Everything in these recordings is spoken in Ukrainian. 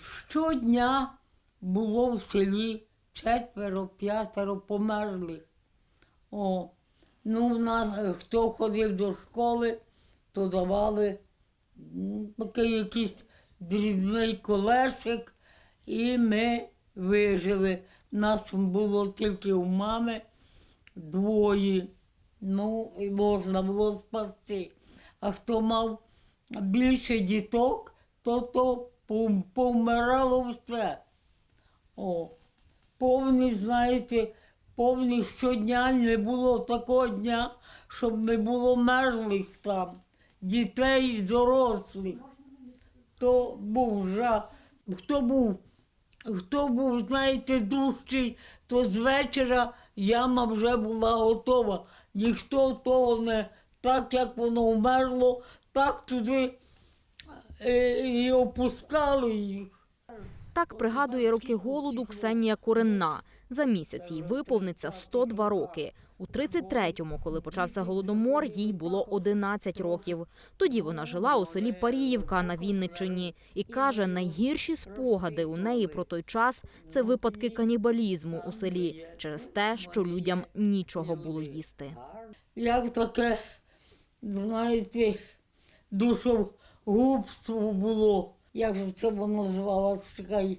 Щодня було в селі четверо, п'ятеро померлих. О, ну, в нас, е, хто ходив до школи, то давали такий якийсь дрібний колешик, і ми вижили. Нас було тільки у мами двоє. Ну, і можна було спасти. А хто мав більше діток, то то повмирало все. О, повний, знаєте, повний щодня не було такого дня, щоб не було мерлих там, дітей дорослих. То був жах. Хто був, хто був, знаєте, дужчий, то з вечора яма вже була готова. Ніхто того не так, як воно вмерло, так туди і опускали їх. Так пригадує роки голоду Ксенія Коренна. За місяць їй виповниться 102 роки. У 33-му, коли почався голодомор, їй було 11 років. Тоді вона жила у селі Паріївка на Вінниччині і каже, найгірші спогади у неї про той час це випадки канібалізму у селі через те, що людям нічого було їсти. Як таке, знаєте, душогубство було. Як же це воно називалося? Чекай.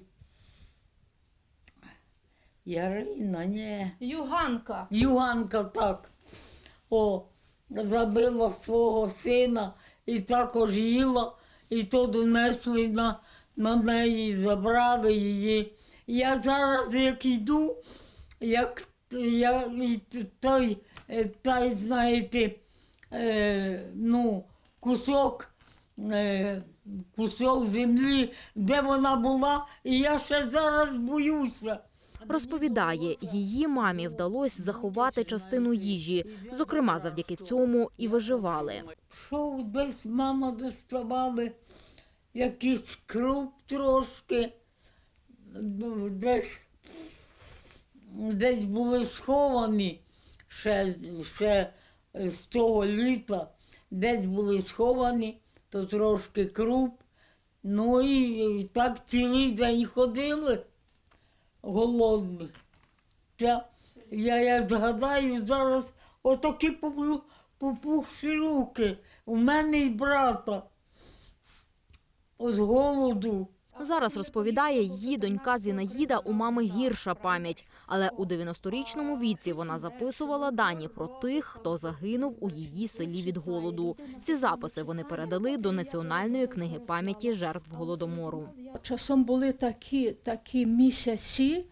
Ярина, ні. Юганка. Юганка так. О, забила свого сина і також їла, і то донесли на, на неї, забрали її. Я зараз як йду, як я і той, е, той знаєте, е, ну, кусок, кусок землі, де вона була, і я ще зараз боюся. Розповідає, її мамі вдалося заховати частину їжі. Зокрема, завдяки цьому і виживали. Шов десь мама доставали якийсь круп трошки, ну, десь, десь були сховані ще, ще з того літа, десь були сховані, то трошки круп. Ну і, так цілий день ходили голодні. Я, я, я згадаю зараз отакі попу- попухші руки. У мене і брата. От голоду. Зараз розповідає, її донька Зінаїда у мами гірша пам'ять, але у 90-річному віці вона записувала дані про тих, хто загинув у її селі від голоду. Ці записи вони передали до Національної книги пам'яті жертв голодомору. Часом були такі, такі місяці,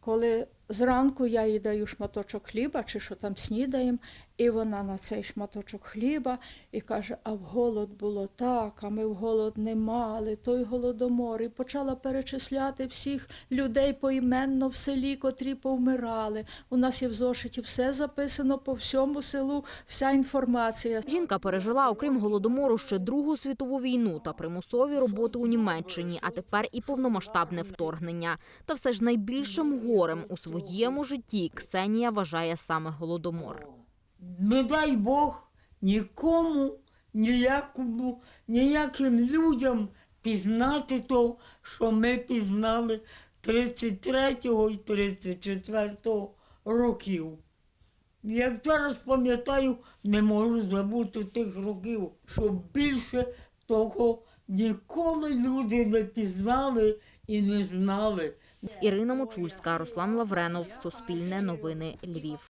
коли зранку я їй даю шматочок хліба, чи що там снідаємо, і вона на цей шматочок хліба і каже: а в голод було так, а ми в голод не мали, той голодомор. І почала перечисляти всіх людей поіменно в селі, котрі повмирали. У нас є в зошиті все записано по всьому селу, вся інформація. Жінка пережила, окрім голодомору, ще Другу світову війну та примусові роботи у Німеччині, а тепер і повномасштабне вторгнення. Та все ж найбільшим горем у своєму житті Ксенія вважає саме голодомор. Не дай Бог нікому, ніякому, ніяким людям пізнати то, що ми пізнали 33-го і 34-го років. Як зараз пам'ятаю, не можу забути тих років, що більше того ніколи люди не пізнали і не знали. Ірина Мочульська, Руслан Лавренов, Суспільне новини Львів.